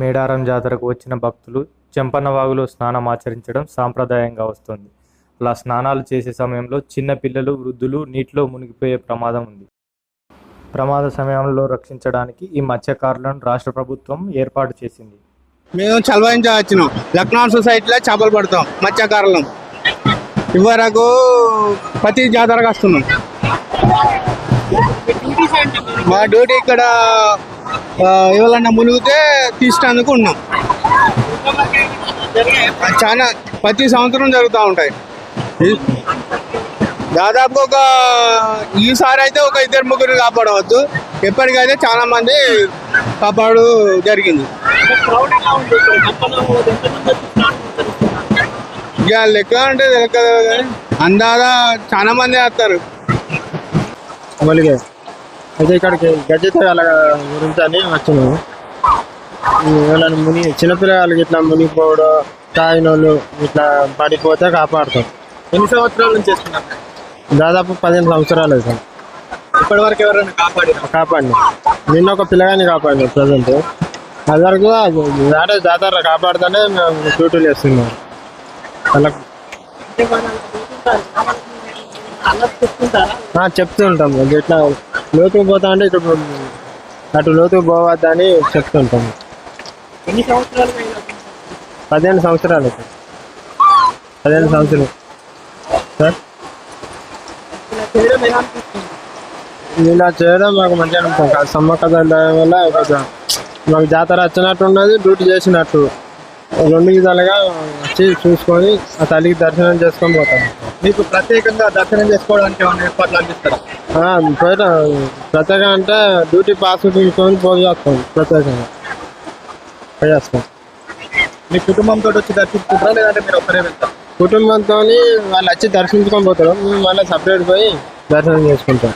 మేడారం జాతరకు వచ్చిన భక్తులు చెంపన్నవాగులో స్నానం ఆచరించడం సాంప్రదాయంగా వస్తుంది. అలా స్నానాలు చేసే సమయంలో చిన్న పిల్లలు వృద్ధులు నీటిలో మునిగిపోయే ప్రమాదం ఉంది. ప్రమాద సమయంలో రక్షించడానికి ఈ మత్స్యకారులను రాష్ట్ర ప్రభుత్వం ఏర్పాటు చేసింది. మేము చలవాయించ వచ్చినాం. సొసైటీలో చేపలు పడతాం మత్స్యకారులం. ఇవరకు ప్రతి జాతరకు వస్తున్నాం. మా డ్యూటీ ఇక్కడ ఎవరన్నా మునిగితే తీసినందుకు ఉన్నాం. చాలా ప్రతి సంవత్సరం జరుగుతూ ఉంటాయి. దాదాపు ఒక ఈసారి అయితే ఒక ఇద్దరు ముగ్గురు కాపాడవచ్చు ఎప్పటికైతే చాలా మంది కాపాడు జరిగింది. ఇక లెక్క అంటే లెక్క తెలియదు అందాదా చాలా మంది వస్తారు మళ్ళీ అయితే ఇక్కడికి గజ్జెతాల గురించి అని వచ్చినాము. ముని చిన్నపిల్లలకి ఇట్లా మునిగిపోవడం తాగినోళ్ళు ఇట్లా పడిపోతే కాపాడుతాం. ఎన్ని సంవత్సరాల నుంచి చేస్తున్నారు? దాదాపు పదిహేను సంవత్సరాలు అవుతాం ఇప్పటి వరకు ఎవరైనా కాపాడి కాపాడి నిన్న ఒక పిల్లగాని కాపాడి ప్రజెంట్. అది వరకు వేరే జాతర కాపాడుతూనే మేము డ్యూటీలు చేస్తున్నాం. వాళ్ళకి చెప్తూ ఉంటాం. ఇట్లా లోతుకు పోతా అంటే ఇటు అటు లోతుకు పోవద్దని చెప్తుంటాం. ఎన్ని సంవత్సరాలు పదిహేను సంవత్సరాలు అవుతాయి. పదిహేను సంవత్సరాలు. సార్? ఇలా చేయడం మాకు మంచిగా అనిపిస్తుంది. కాదు సమ్మక్క దళం వల్ల మాకు జాతర వచ్చినట్టు ఉన్నది డ్యూటీ చేసినట్టు. రెండు విధాలుగా వచ్చి చూసుకొని ఆ తల్లికి దర్శనం చేసుకొని పోతాం. మీకు ప్రత్యేకంగా దర్శనం చేసుకోవడానికి ఏమైనా ఏర్పాట్లు అందిస్తారా? ప్రత్యేకంగా అంటే డ్యూటీ పాస్ తీసుకొని పోయి చేస్తాం ప్రత్యేకంగా. పోయి చేస్తాం. మీ కుటుంబంతో వచ్చి దర్శించుకుంటారా? లేదంటే మీరు ఒక్కరే వెళ్తారా? కుటుంబంతో వాళ్ళు వచ్చి దర్శించుకొని పోతారు. మేము మళ్ళీ సపరేట్ పోయి దర్శనం చేసుకుంటాం.